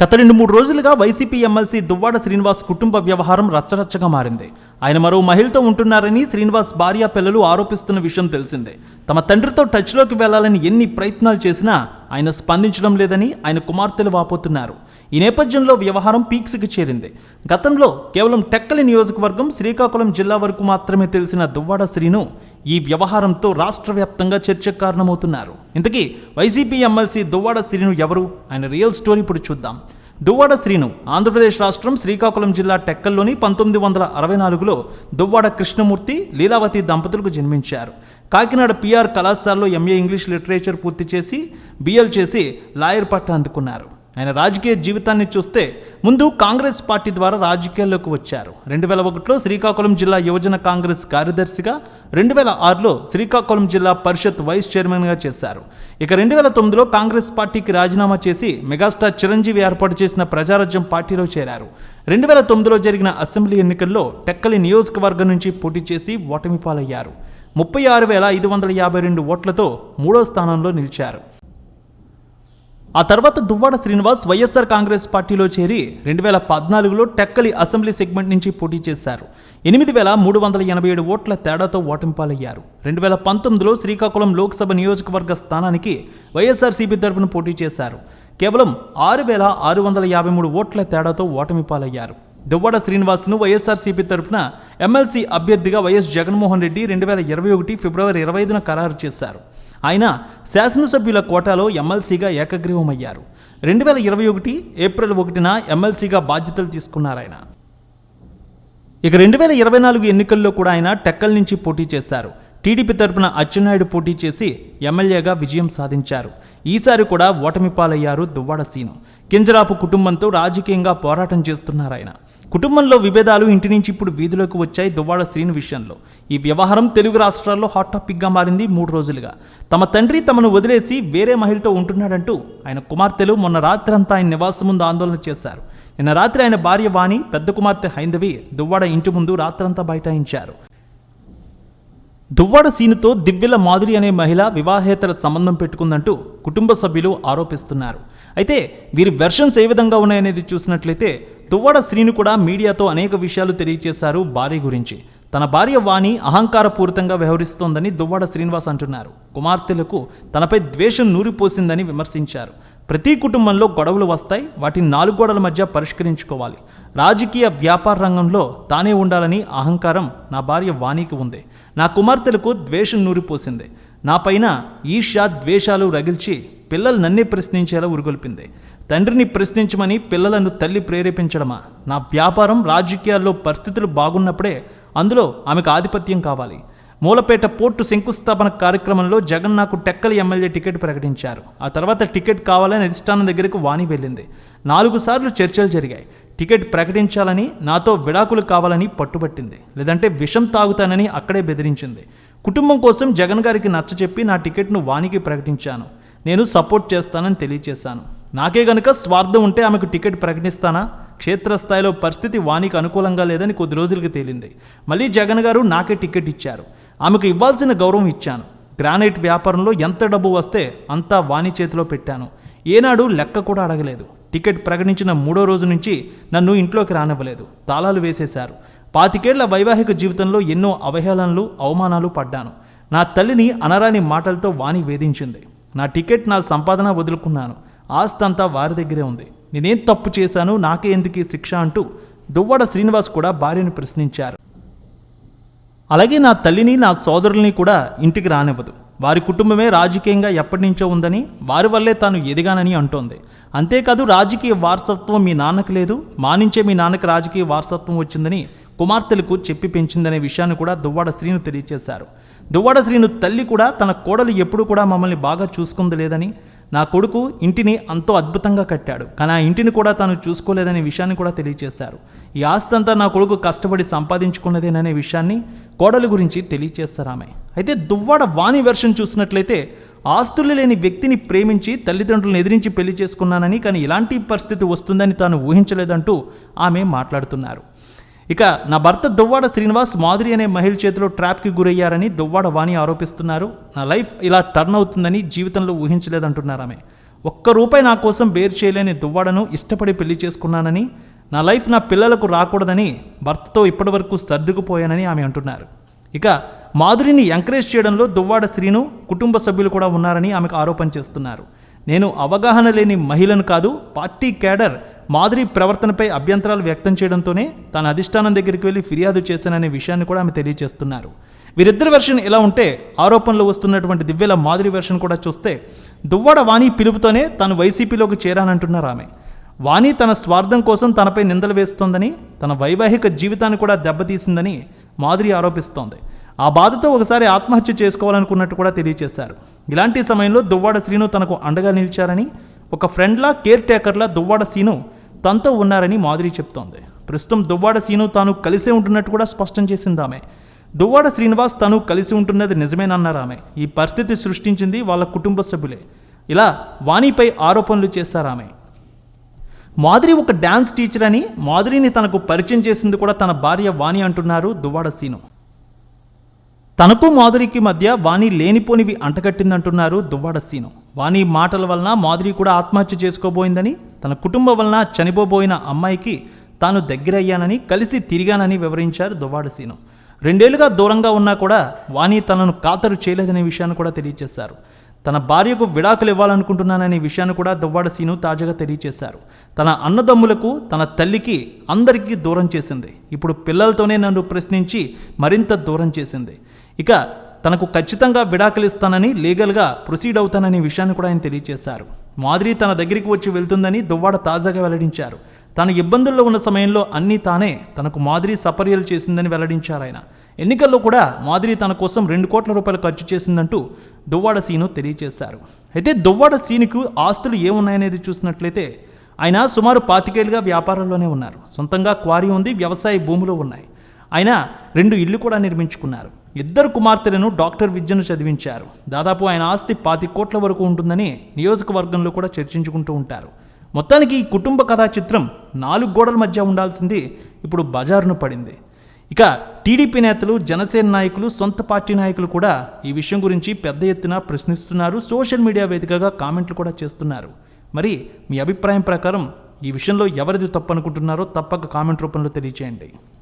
గత రెండు మూడు రోజులుగా వైసీపీ ఎమ్మెల్సీ దువ్వాడ శ్రీనివాస్ కుటుంబ వ్యవహారం రచ్చరచ్చగా మారింది. ఆయన మరో మహిళతో ఉంటున్నారని శ్రీనివాస్ భార్య పిల్లలు ఆరోపిస్తున్న విషయం తెలిసిందే. తమ తండ్రితో టచ్లోకి వెళ్ళాలని ఎన్ని ప్రయత్నాలు చేసినా ఆయన స్పందించడం లేదని ఆయన కుమార్తెలు వాపోతున్నారు. ఈ నేపథ్యంలో వ్యవహారం పీక్స్కి చేరింది. గతంలో కేవలం టెక్కలి నియోజకవర్గం శ్రీకాకుళం జిల్లా వరకు మాత్రమే తెలిసిన దువ్వాడ శ్రీను ఈ వ్యవహారంతో రాష్ట్ర వ్యాప్తంగా చర్చకు కారణమవుతున్నారు. ఇంతకీ వైసీపీ ఎమ్మెల్సీ దువ్వాడ శ్రీను ఎవరు? ఆయన రియల్ స్టోరీ ఇప్పుడు చూద్దాం. దువ్వాడ శ్రీను ఆంధ్రప్రదేశ్ రాష్ట్రం శ్రీకాకుళం జిల్లా టెక్కల్లోని పంతొమ్మిది వందల అరవై నాలుగులో దువ్వాడ కృష్ణమూర్తి లీలావతి దంపతులకు జన్మించారు. కాకినాడ పిఆర్ కళాశాలలో ఎంఏ ఇంగ్లీష్ లిటరేచర్ పూర్తి చేసి బిఎల్ చేసి లాయర్ పట్ట అందుకున్నారు. ఆయన రాజకీయ జీవితాన్ని చూస్తే ముందు కాంగ్రెస్ పార్టీ ద్వారా రాజకీయాల్లోకి వచ్చారు. రెండు వేల ఒకటిలో శ్రీకాకుళం జిల్లా యువజన కాంగ్రెస్ కార్యదర్శిగా రెండు వేల ఆరులో శ్రీకాకుళం జిల్లా పరిషత్ వైస్ చైర్మన్గా చేశారు. ఇక రెండు వేల తొమ్మిదిలో కాంగ్రెస్ పార్టీకి రాజీనామా చేసి మెగాస్టార్ చిరంజీవి ఏర్పాటు చేసిన ప్రజారాజ్యం పార్టీలో చేరారు. రెండు వేల తొమ్మిదిలో జరిగిన అసెంబ్లీ ఎన్నికల్లో టెక్కలి నియోజకవర్గం నుంచి పోటీ చేసి ఓటమి పాలయ్యారు. ముప్పై ఆరు వేల ఐదు వందల యాభై రెండు ఓట్లతో మూడో స్థానంలో నిలిచారు. ఆ తర్వాత దువ్వాడ శ్రీనివాస్ వైఎస్ఆర్ కాంగ్రెస్ పార్టీలో చేరి రెండు వేల పద్నాలుగులో టెక్కలి అసెంబ్లీ సెగ్మెంట్ నుంచి పోటీ చేశారు. ఎనిమిది వేల మూడు వందల ఎనభై ఏడు ఓట్ల తేడాతో ఓటమిపాలయ్యారు. రెండు వేల పంతొమ్మిదిలో శ్రీకాకుళం లోక్సభ నియోజకవర్గ స్థానానికి వైఎస్ఆర్సీపీ తరపున పోటీ చేశారు. కేవలం ఆరు వేల ఆరు వందల యాభై మూడు ఓట్ల తేడాతో ఓటమి పాలయ్యారు దువ్వాడ శ్రీనివాస్ను వైఎస్ఆర్సీపీ తరపున ఎమ్మెల్సీ అభ్యర్థిగా వైఎస్ జగన్మోహన్ రెడ్డి రెండు వేల ఇరవై ఒకటి ఫిబ్రవరి ఇరవై ఐదున ఖరారు చేశారు. ఆయన శాసనసభ్యుల కోటాలో ఎమ్మెల్సీగా ఏకగ్రీవమయ్యారు. రెండు వేల ఇరవై ఒకటి ఏప్రిల్ ఒకటిన ఎమ్మెల్సీగా బాధ్యతలు తీసుకున్నారు ఆయన. ఇక రెండు వేల ఇరవై నాలుగు ఎన్నికల్లో కూడా ఆయన టెక్కల్ నుంచి పోటీ చేశారు. టీడీపీ తరపున అచ్చెన్నాయుడు పోటీ చేసి ఎమ్మెల్యేగా విజయం సాధించారు. ఈసారి కూడా ఓటమి పాలయ్యారు దువ్వాడ సీను. కింజరాపు కుటుంబంతో రాజకీయంగా పోరాటం చేస్తున్నారు ఆయన. కుటుంబంలో విభేదాలు ఇంటి నుంచి ఇప్పుడు వీధిలోకి వచ్చాయి దువ్వాడ శ్రీను విషయంలో. ఈ వ్యవహారం తెలుగు రాష్ట్రాల్లో హాట్ టాపిక్గా మారింది మూడు రోజులుగా. తమ తండ్రి తమను వదిలేసి వేరే మహిళతో ఉంటున్నాడంటూ ఆయన కుమార్తెలు మొన్న రాత్రంతా ఆయన నివాసం ముందు ఆందోళన చేశారు. నిన్న రాత్రి ఆయన భార్య వాణి పెద్ద కుమార్తె హైందవి దువ్వాడ ఇంటి ముందు రాత్రంతా బైఠాయించారు. దువ్వాడ సీనుతో దివ్యల మాధురి అనే మహిళ వివాహేతర సంబంధం పెట్టుకుందంటూ కుటుంబ సభ్యులు ఆరోపిస్తున్నారు. అయితే వీరి వెర్షన్స్ ఏ విధంగా ఉన్నాయనేది చూసినట్లయితే దువ్వాడ శ్రీను కూడా మీడియాతో అనేక విషయాలు తెలియజేశారు భార్య గురించి. తన భార్య వాణి అహంకారపూరితంగా వ్యవహరిస్తోందని దువ్వాడ శ్రీనివాస్ అంటున్నారు. కుమార్తెలకు తనపై ద్వేషం నూరిపోసిందని విమర్శించారు. ప్రతి కుటుంబంలో గొడవలు వస్తాయి వాటిని నాలుగు గోడల మధ్య పరిష్కరించుకోవాలి. రాజకీయ వ్యాపార రంగంలో తానే ఉండాలని అహంకారం నా భార్య వాణికి ఉంది. నా కుమార్తెలకు ద్వేషం నూరిపోసింది. నా పైన ఈర్ష్య ద్వేషాలు రగిల్చి పిల్లలు నన్నే ప్రశ్నించేలా ఉరుగొల్పింది. తండ్రిని ప్రశ్నించమని పిల్లలను తల్లి ప్రేరేపించడమా? నా వ్యాపారం రాజకీయాల్లో పరిస్థితులు బాగున్నప్పుడే అందులో ఆమెకు ఆధిపత్యం కావాలి. మూలపేట పోర్టు శంకుస్థాపన కార్యక్రమంలో జగన్ నాకు టెక్కలి ఎమ్మెల్యే టికెట్ ప్రకటించారు. ఆ తర్వాత టికెట్ కావాలని అధిష్టానం దగ్గరకు వాణి వెళ్ళింది. నాలుగు సార్లు చర్చలు జరిగాయి. టికెట్ ప్రకటించాలని నాతో విడాకులు కావాలని పట్టుబట్టింది. లేదంటే విషం తాగుతానని అక్కడే బెదిరించింది. కుటుంబం కోసం జగన్ గారికి నచ్చచెప్పి నా టికెట్ను వానికి ప్రకటించాను. నేను సపోర్ట్ చేస్తానని తెలియచేశాను. నాకే గనుక స్వార్థం ఉంటే ఆమెకు టికెట్ ప్రకటిస్తానా? క్షేత్రస్థాయిలో పరిస్థితి వానికి అనుకూలంగా లేదని కొద్ది రోజులకి తేలింది. మళ్ళీ జగన్ గారు నాకే టికెట్ ఇచ్చారు. ఆమెకు ఇవ్వాల్సిన గౌరవం ఇచ్చాను. గ్రానైట్ వ్యాపారంలో ఎంత డబ్బు వస్తే అంతా వాణి చేతిలో పెట్టాను. ఏనాడు లెక్క కూడా అడగలేదు. టికెట్ ప్రకటించిన మూడో రోజు నుంచి నన్ను ఇంట్లోకి రానివ్వలేదు. తాళాలు వేసేశారు. పాతికేళ్ళ వైవాహిక జీవితంలో ఎన్నో అవహేళనలు అవమానాలు పడ్డాను. నా తల్లిని అనరాని మాటలతో వాణి వేధించింది. నా టికెట్ నా సంపాదన వదులుకున్నాను. ఆస్తంతా అంతా వారి దగ్గరే ఉంది. నేనేం తప్పు చేశాను? నాకే ఎందుకు శిక్ష అంటూ దువ్వాడ శ్రీనివాస్ కూడా భార్యను ప్రశ్నించారు. అలాగే నా తల్లిని నా సోదరుల్ని కూడా ఇంటికి రానివ్వదు. వారి కుటుంబమే రాజకీయంగా ఎప్పటి నుంచో ఉందని వారి వల్లే తాను ఎదిగానని అంటోంది. అంతేకాదు రాజకీయ వారసత్వం మీ నాన్నకు లేదు మా నుంచే మీ నాన్నకి రాజకీయ వారసత్వం వచ్చిందని కుమార్తెలకు చెప్పి పెంచిందనే విషయాన్ని కూడా దువ్వాడ శ్రీను తెలియజేశారు దువ్వాడ శ్రీను తల్లి కూడా తన కోడలు ఎప్పుడు కూడా మమ్మల్ని బాగా చూసుకుంది లేదని నా కొడుకు ఇంటిని అంతో అద్భుతంగా కట్టాడు. కానీ ఆ ఇంటిని కూడా తాను చూసుకోలేదనే విషయాన్ని కూడా తెలియజేశారు ఈ ఆస్తి అంతా నా కొడుకు కష్టపడి సంపాదించుకున్నదేననే విషయాన్ని కోడలు గురించి తెలియజేస్తారు ఆమె. అయితే దువ్వాడ వాణి వెర్షన్ చూసినట్లయితే ఆస్తులు లేని వ్యక్తిని ప్రేమించి తల్లిదండ్రులను ఎదిరించి పెళ్ళి చేసుకున్నానని కానీ ఇలాంటి పరిస్థితి వస్తుందని తాను ఊహించలేదంటూ ఆమె మాట్లాడుతున్నారు. ఇక నా భర్త దువ్వాడ శ్రీనివాస్ మాధురి అనే మహిళ చేతిలో ట్రాప్కి గురయ్యారని దువ్వాడ వాణి ఆరోపిస్తున్నారు. నా లైఫ్ ఇలా టర్న్ అవుతుందని జీవితంలో ఊహించలేదంటున్నారు ఆమె ఒక్క రూపాయి నా కోసం బేర్ చేయలేని దువ్వాడను ఇష్టపడి పెళ్ళి చేసుకున్నానని నా లైఫ్ నా పిల్లలకు రాకూడదని భర్తతో ఇప్పటివరకు సర్దుకుపోయానని ఆమె అంటున్నారు. ఇక మాధురిని ఎంకరేజ్ చేయడంలో దువ్వాడ శ్రీను కుటుంబ సభ్యులు కూడా ఉన్నారని ఆమెకు ఆరోపణ చేస్తున్నారు. నేను అవగాహన లేని మహిళను కాదు పార్టీ కేడర్ మాధురి ప్రవర్తనపై అభ్యంతరాలు వ్యక్తం చేయడంతోనే తన అధిష్టానం దగ్గరికి వెళ్ళి ఫిర్యాదు చేశాననే విషయాన్ని కూడా ఆమె తెలియజేస్తున్నారు. వీరిద్దరి వెర్షన్ ఇలా ఉంటే ఆరోపణలు వస్తున్నటువంటి దివ్యల మాధురి వెర్షన్ కూడా చూస్తే దువ్వాడ వాణి పిలుపుతోనే తాను వైసీపీలోకి చేరానంటున్నారు ఆమె. వాణి తన స్వార్థం కోసం తనపై నిందలు వేస్తోందని తన వైవాహిక జీవితాన్ని కూడా దెబ్బతీసిందని మాధురి ఆరోపిస్తోంది. ఆ బాధతో ఒకసారి ఆత్మహత్య చేసుకోవాలనుకున్నట్టు కూడా తెలియజేశారు ఇలాంటి సమయంలో దువ్వాడ శ్రీను తనకు అండగా నిలిచారని ఒక ఫ్రెండ్లా కేర్ టేకర్లా దువ్వాడ సీను తనతో ఉన్నారని మాధురి చెప్తోంది. ప్రస్తుతం దువ్వాడ సీను తాను కలిసే ఉంటున్నట్టు కూడా స్పష్టం చేసింది ఆమె దువ్వాడ శ్రీనివాస్ తను కలిసి ఉంటున్నది నిజమేనన్నారు ఆమె. ఈ పరిస్థితి సృష్టించింది వాళ్ళ కుటుంబ సభ్యులే. ఇలా వాణిపై ఆరోపణలు చేశారు ఆమె మాధురి ఒక డ్యాన్స్ టీచర్ అని మాధురిని తనకు పరిచయం చేసింది కూడా తన భార్య వాణి అంటున్నారు దువ్వాడ సీను తనకు మాధురికి మధ్య వాణి లేనిపోనివి అంటగట్టిందంటున్నారు దువ్వాడ సీను. వాణి మాటల వలన మాధురి కూడా ఆత్మహత్య చేసుకోబోయిందని తన కుటుంబం వలన చనిపోబోయిన అమ్మాయికి తాను దగ్గరయ్యానని కలిసి తిరిగానని వివరించారు దువ్వాడ సీను. రెండేళ్ళుగా దూరంగా ఉన్నా కూడా వాణి తనను ఖాతరు చేయలేదనే విషయాన్ని కూడా తెలియజేశారు తన భార్యకు విడాకులు ఇవ్వాలనుకుంటున్నాననే విషయాన్ని కూడా దువ్వాడ సీను తాజాగా తెలియజేశారు తన అన్నదమ్ములకు తన తల్లికి అందరికీ దూరం చేసింది. ఇప్పుడు పిల్లలతోనే నన్ను ప్రశ్నించి మరింత దూరం చేసింది. ఇక తనకు ఖచ్చితంగా విడాకులిస్తానని లీగల్గా ప్రొసీడ్ అవుతాననే విషయాన్ని కూడా ఆయన తెలియజేశారు మాదిరి తన దగ్గరికి వచ్చి వెళ్తుందని దువ్వాడ తాజాగా వెల్లడించారు. తాను ఇబ్బందుల్లో ఉన్న సమయంలో అన్నీ తానే తనకు మాదిరి సపర్యలు చేసిందని వెల్లడించారు ఆయన. ఎన్నికల్లో కూడా మాదిరి తన కోసం రెండు కోట్ల రూపాయలు ఖర్చు చేసిందంటూ దువ్వాడ సీను తెలియజేశారు అయితే దువ్వాడ సీనుకు ఆస్తులు ఏమున్నాయనేది చూసినట్లయితే ఆయన సుమారు పాతికేళ్ళుగా వ్యాపారంలోనే ఉన్నారు. సొంతంగా క్వారీ ఉంది వ్యవసాయ భూములు ఉన్నాయి. ఆయన రెండు ఇల్లు కూడా నిర్మించుకున్నారు. ఇద్దరు కుమార్తెలను డాక్టర్ విద్యను చదివించారు. దాదాపు ఆయన ఆస్తి పాతి కోట్ల వరకు ఉంటుందని నియోజకవర్గంలో కూడా చర్చించుకుంటూ ఉంటారు. మొత్తానికి ఈ కుటుంబ కథా చిత్రం నాలుగు గోడల మధ్య ఉండాల్సింది ఇప్పుడు బజారును పడింది. ఇక టీడీపీ నేతలు జనసేన నాయకులు సొంత పార్టీ నాయకులు కూడా ఈ విషయం గురించి పెద్ద ఎత్తున ప్రశ్నిస్తున్నారు. సోషల్ మీడియా వేదికగా కామెంట్లు కూడా చేస్తున్నారు. మరి మీ అభిప్రాయం ప్రకారం ఈ విషయంలో ఎవరిది తప్పు అనుకుంటున్నారో తప్పక కామెంట్ రూపంలో తెలియచేయండి.